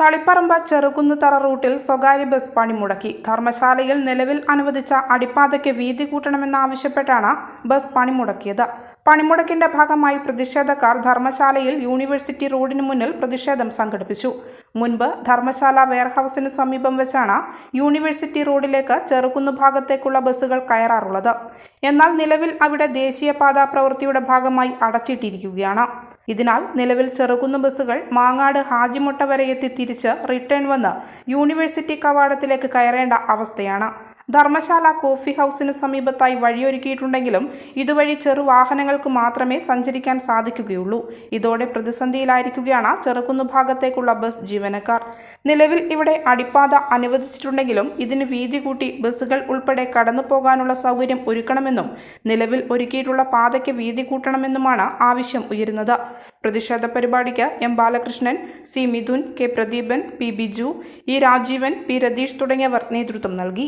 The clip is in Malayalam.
തളിപ്പറമ്പ് ചെറുകുന്നുതറ റൂട്ടിൽ സ്വകാര്യ ബസ് പണിമുടക്കി ധർമ്മശാലയിൽ നിലവിൽ അനുവദിച്ച അടിപ്പാതയ്ക്ക് വീതി കൂട്ടണമെന്നാവശ്യപ്പെട്ടാണ് ബസ് പണിമുടക്കിയത് പണിമുടക്കിന്റെ ഭാഗമായി പ്രതിഷേധക്കാർ ധർമ്മശാലയിൽ യൂണിവേഴ്സിറ്റി റോഡിന് മുന്നിൽ പ്രതിഷേധം സംഘടിപ്പിച്ചു. മുൻപ് ധർമ്മശാല വെയർഹൌസിന് സമീപം വെച്ചാണ് യൂണിവേഴ്സിറ്റി റോഡിലേക്ക് ചെറുകുന്ന് ഭാഗത്തേക്കുള്ള ബസ്സുകൾ കയറാറുള്ളത്. എന്നാൽ നിലവിൽ അവിടെ ദേശീയപാത പ്രവൃത്തിയുടെ ഭാഗമായി അടച്ചിട്ടിരിക്കുകയാണ്. ഇതിനാൽ നിലവിൽ ചെറുകുന്ന് ബസ്സുകൾ മാങ്ങാട് ഹാജിമുട്ട വരെ എത്തി തിരിച്ച് റിട്ടേൺ വന്ന് യൂണിവേഴ്സിറ്റി കവാടത്തിലേക്ക് കയറേണ്ട അവസ്ഥയാണ്. ധർമ്മശാല കോഫി ഹൗസിന് സമീപത്തായി വഴിയൊരുക്കിയിട്ടുണ്ടെങ്കിലും ഇതുവഴി ചെറുവാഹനങ്ങൾക്ക് മാത്രമേ സഞ്ചരിക്കാൻ സാധിക്കുകയുള്ളൂ. ഇതോടെ പ്രതിസന്ധിയിലായിരിക്കുകയാണ് ചെറുകുന്ന് ഭാഗത്തേക്കുള്ള ബസ് ജീവനക്കാർ. നിലവിൽ ഇവിടെ അടിപ്പാത അനുവദിച്ചിട്ടുണ്ടെങ്കിലും ഇതിന് വീതി കൂട്ടി ബസ്സുകൾ ഉൾപ്പെടെ കടന്നു പോകാനുള്ള സൗകര്യം ഒരുക്കണമെന്നും നിലവിൽ ഒരുക്കിയിട്ടുള്ള പാതയ്ക്ക് വീതി കൂട്ടണമെന്നുമാണ് ആവശ്യം ഉയരുന്നത്. പ്രതിഷേധ പരിപാടിക്ക് M Balakrishnan C Mithun K Pradeepan P Biju E Rajeevan P Ratheesh തുടങ്ങിയവർ നേതൃത്വം നൽകി.